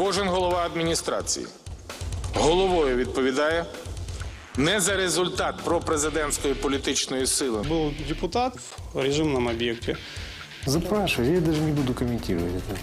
Кожен голова адміністрації головою відповідає не за результат пропрезидентської політичної сили, Был депутат в режимном объекте. Запрашивай, я даже не буду комментировать это.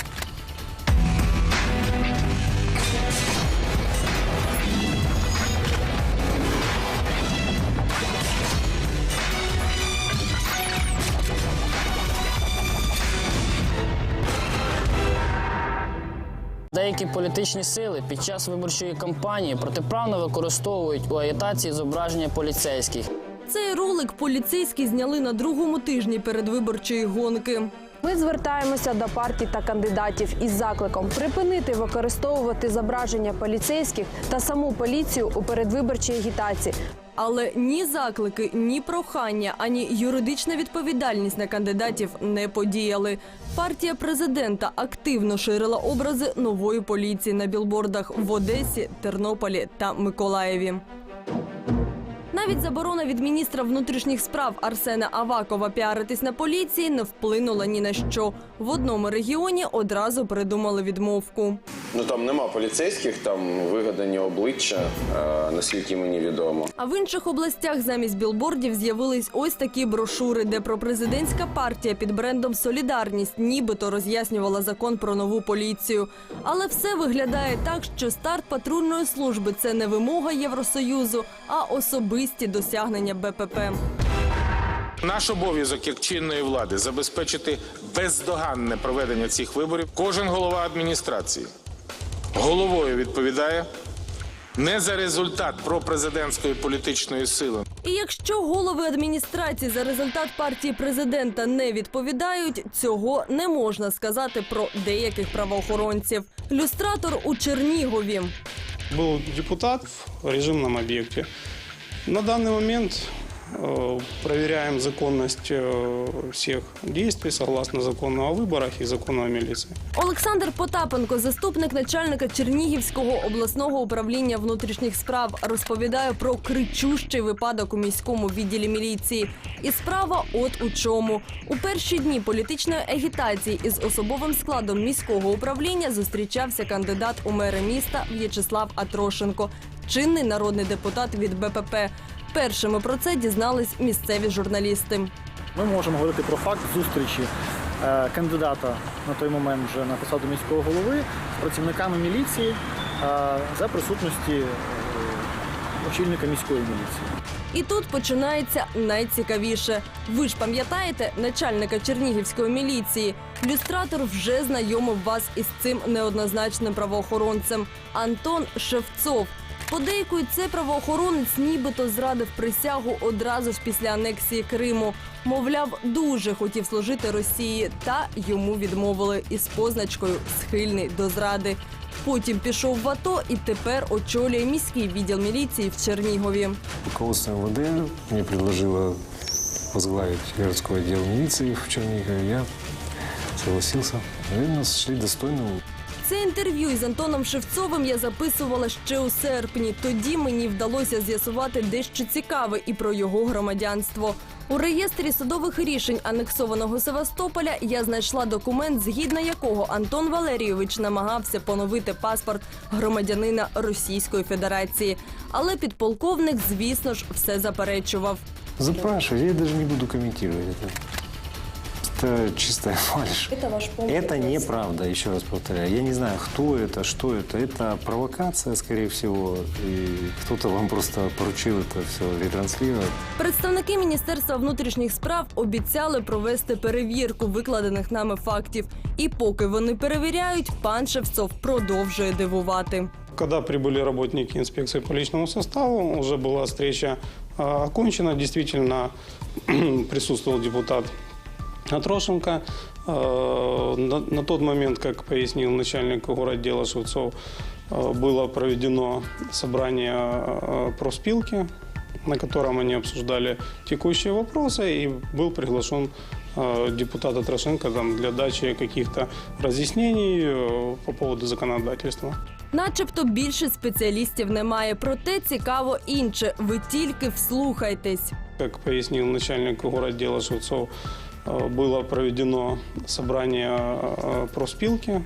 Деякі політичні сили під час виборчої кампанії протиправно використовують у агітації зображення поліцейських. Цей ролик поліцейські зняли на другому тижні передвиборчої гонки. Ми звертаємося до партій та кандидатів із закликом припинити використовувати зображення поліцейських та саму поліцію у передвиборчій агітації. Але ні заклики, ні прохання, ані юридична відповідальність на кандидатів не подіяли. Партія президента активно ширила образи нової поліції на білбордах в Одесі, Тернополі та Миколаєві. Навіть заборона від міністра внутрішніх справ Арсена Авакова піаритись на поліції не вплинула ні на що. В одному регіоні одразу придумали відмовку. Ну там нема поліцейських, там вигадані обличчя, е, наскільки мені відомо. А в інших областях замість білбордів з'явились ось такі брошури, де пропрезидентська партія під брендом Солідарність нібито роз'яснювала закон про нову поліцію. Але все виглядає так, що старт патрульної служби це не вимога Євросоюзу, а особисті досягнення БПП. Наш обов'язок як чинної влади забезпечити бездоганне проведення цих виборів. Кожен голова адміністрації головою відповідає не за результат пропрезидентської політичної сили, І якщо голови адміністрації за результат партії президента не відповідають, цього не можна сказати про деяких правоохоронців. Люстратор у Чернігові. Был депутат в режимном объекте. На данный момент э, проверяем законность э, всех действий согласно закону о выборах и закону о милиции. Олександр Потапенко, заступник начальника Чернігівського обласного управління внутрішніх справ, розповідає про кричущий випадок у міському відділі міліції. І справа от у чому. У перші дні політичної агітації із особовим складом міського управління зустрічався кандидат у мери міста В'ячеслав Атрошенко, чинний народний депутат від БПП. Першими про це дізнались місцеві журналісти. Ми можемо говорити про факт зустрічі е, кандидата на той момент вже на посаду міського голови з працівниками міліції е, за присутності е, очільника міської міліції. І тут починається найцікавіше. Ви ж пам'ятаєте начальника Чернігівської міліції? Люстратор вже знайомив вас із цим неоднозначним правоохоронцем Антон Шевцов. Подейкують, цей правоохоронець нібито зрадив присягу одразу ж після анексії Криму. Мовляв, дуже хотів служити Росії, та йому відмовили із позначкою схильний до зради. Потім пішов в АТО і тепер очолює міський відділ міліції в Чернігові. Руководство МВД мне предложило возглавить городской отдел милиции в Чернигове. Я согласился. Наверное, сошли достойно. Це інтерв'ю із Антоном Шевцовим я записувала ще у серпні. Тоді мені вдалося з'ясувати дещо цікаве і про його громадянство. У реєстрі судових рішень анексованого Севастополя я знайшла документ, згідно якого Антон Валерійович намагався поновити паспорт громадянина Російської Федерації. Але підполковник, звісно ж, все заперечував. Запрашивай, я даже не буду комментировать это. Это чистая фальшь. Это ваш Это неправда, еще раз повторяю. Я не знаю, кто это, что это. Это провокация, скорее всего. И кто-то вам просто поручил это все ретранслировать. Представники Міністерства внутрішніх справ обіцяли провести перевірку викладених нами фактів. І поки вони перевіряють, пан Шевцов продовжує дивувати. Когда прибыли работники инспекции по личному составу, уже была встреча э, окончена. Действительно присутствовал депутат Атрошенко. Э, На, на тот момент, как пояснил начальник городдела Шевцов, э, было проведено собрание э, профспилки, на котором они обсуждали текущие вопросы, и был приглашен э, депутат Атрошенко там, для дачи каких-то разъяснений э, по поводу законодательства. Начебто більше спеціалістів немає, проте цікаво інше. Ви тільки вслухайтесь. Как пояснил начальник городдела Шевцов, э, было проведено собрание э, профспилки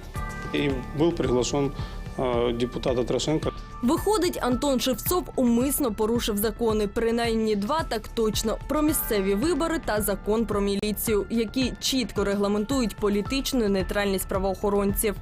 и был приглашен э, депутата Трошенко. Виходить, Антон Шевцов умисно порушив закони, принаймні два так точно про місцеві вибори та закон про міліцію, які чітко регламентують політичну нейтральність правоохоронців.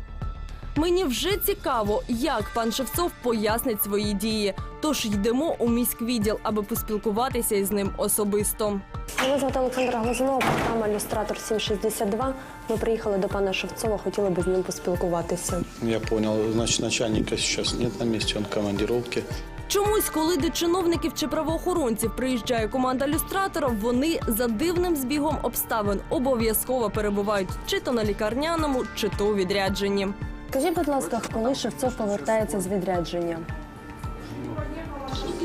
Мені вже цікаво, як пан Шевцов пояснить свої дії. Тож йдемо у міськвідділ, аби поспілкуватися із ним особисто. Мене звати Олександра Глазунова, програма «Люстратор 762». Ми приїхали до пана Шевцова, хотіли би з ним поспілкуватися. Я понял, значит, начальника сейчас нет на месте, он в командировке. Чомусь, коли до чиновників чи правоохоронців приїжджає команда люстраторів, вони за дивним збігом обставин обов'язково перебувають чи то на лікарняному, чи то у відрядженні. Скажіть, будь ласка, коли Шевцов повертається з відрядження?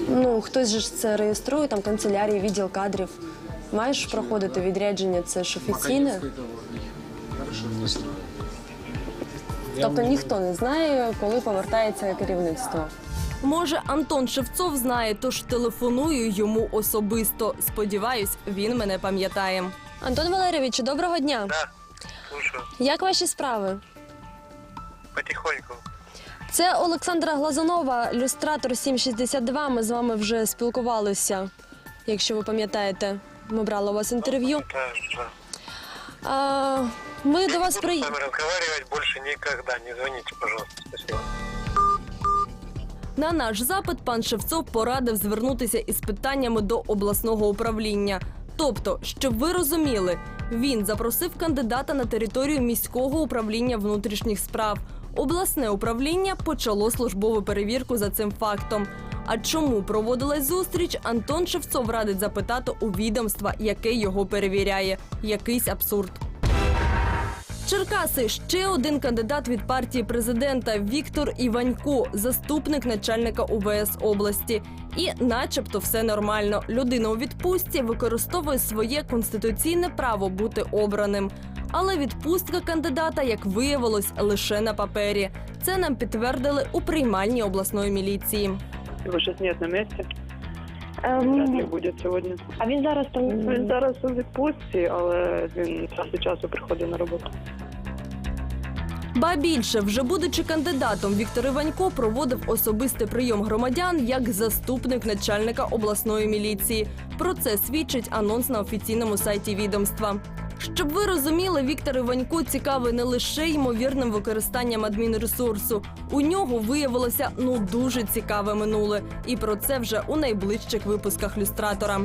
Ну, хтось же ж це реєструє, там канцелярії, відділ кадрів. Маєш проходити відрядження, це ж офіційне? Тобто ніхто не знає, коли повертається керівництво. Може, Антон Шевцов знає, тож телефоную йому особисто. Сподіваюсь, він мене пам'ятає. Антон Валерійович, доброго дня. Да, слушаю. Як ваші справи? Потихоньку. Це Олександра Глазунова, люстратор 762. Ми з вами вже спілкувалися. Якщо ви пам'ятаєте, ми брали у вас інтерв'ю. А, ми до вас Буду при... с вами разговаривать больше никогда. Не звоните, пожалуйста. Спасибо. На наш запит пан Шевцов порадив звернутися із питаннями до обласного управління. Тобто, щоб ви розуміли, він запросив кандидата на територію міського управління внутрішніх справ. Обласне управління почало службову перевірку за цим фактом. А чому проводилась зустріч, Антон Шевцов радить запитати у відомства, яке його перевіряє. Якийсь абсурд. Черкаси ще один кандидат від партії президента Віктор Іванько, заступник начальника УВС області. І, начебто, все нормально. Людина у відпустці використовує своє конституційне право бути обраним. Але відпустка кандидата, як виявилось, лише на папері. Це нам підтвердили у приймальні обласної міліції. Його щось нет на місці. Вряд ли буде сьогодні. А він зараз там Він зараз у відпустці, але він час від часу приходить на роботу. Ба більше, вже будучи кандидатом, Віктор Іванько проводив особистий прийом громадян як заступник начальника обласної міліції. Про це свідчить анонс на офіційному сайті відомства. Щоб ви розуміли, Віктор Іванько цікавий не лише ймовірним використанням адмінресурсу. У нього виявилося ну дуже цікаве минуле, і про це вже у найближчих випусках люстратора.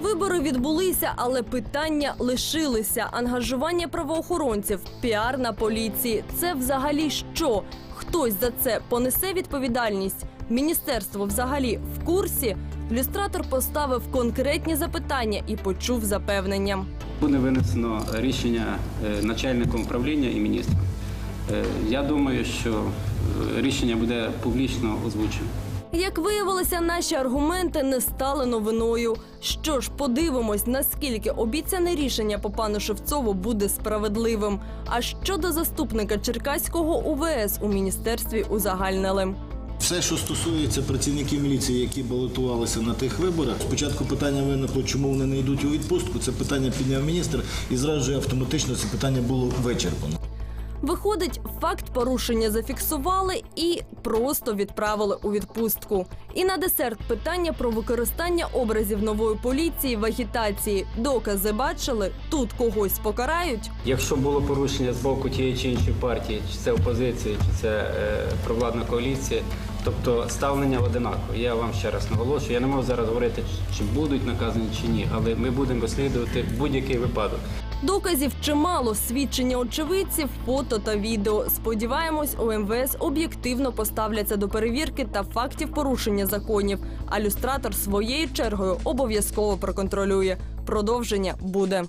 Вибори відбулися, але питання лишилися. Ангажування правоохоронців, піар на поліції. Це взагалі що? Хтось за це понесе відповідальність? Міністерство взагалі в курсі? Люстратор поставив конкретні запитання і почув запевнення. Буде винесено рішення е, начальником управління і міністром. Е, Я думаю, що е, рішення буде публічно озвучено. Як виявилося, наші аргументи не стали новиною. Що ж, подивимось, наскільки обіцяне рішення по пану Шевцову буде справедливим. А щодо заступника Черкаського УВС у міністерстві узагальнили. Все, що стосується працівників міліції, які балотувалися на тих виборах, спочатку питання виникло, чому вони не йдуть у відпустку. Це питання підняв міністр, і зразу ж автоматично це питання було вичерпано. Виходить, факт порушення зафіксували і просто відправили у відпустку. І на десерт питання про використання образів нової поліції в агітації. Докази бачили, тут когось покарають. Якщо було порушення з боку тієї чи іншої партії, чи це опозиція, чи це е, провладна коаліція, тобто ставлення одинакове. Я вам ще раз наголошую. Я не можу зараз говорити, чи будуть наказані чи ні, але ми будемо розслідувати будь-який випадок. Доказів чимало, свідчення очевидців, фото та відео. Сподіваємось, у МВС об'єктивно поставляться до перевірки та фактів порушення законів. А люстратор своєю чергою обов'язково проконтролює. Продовження буде.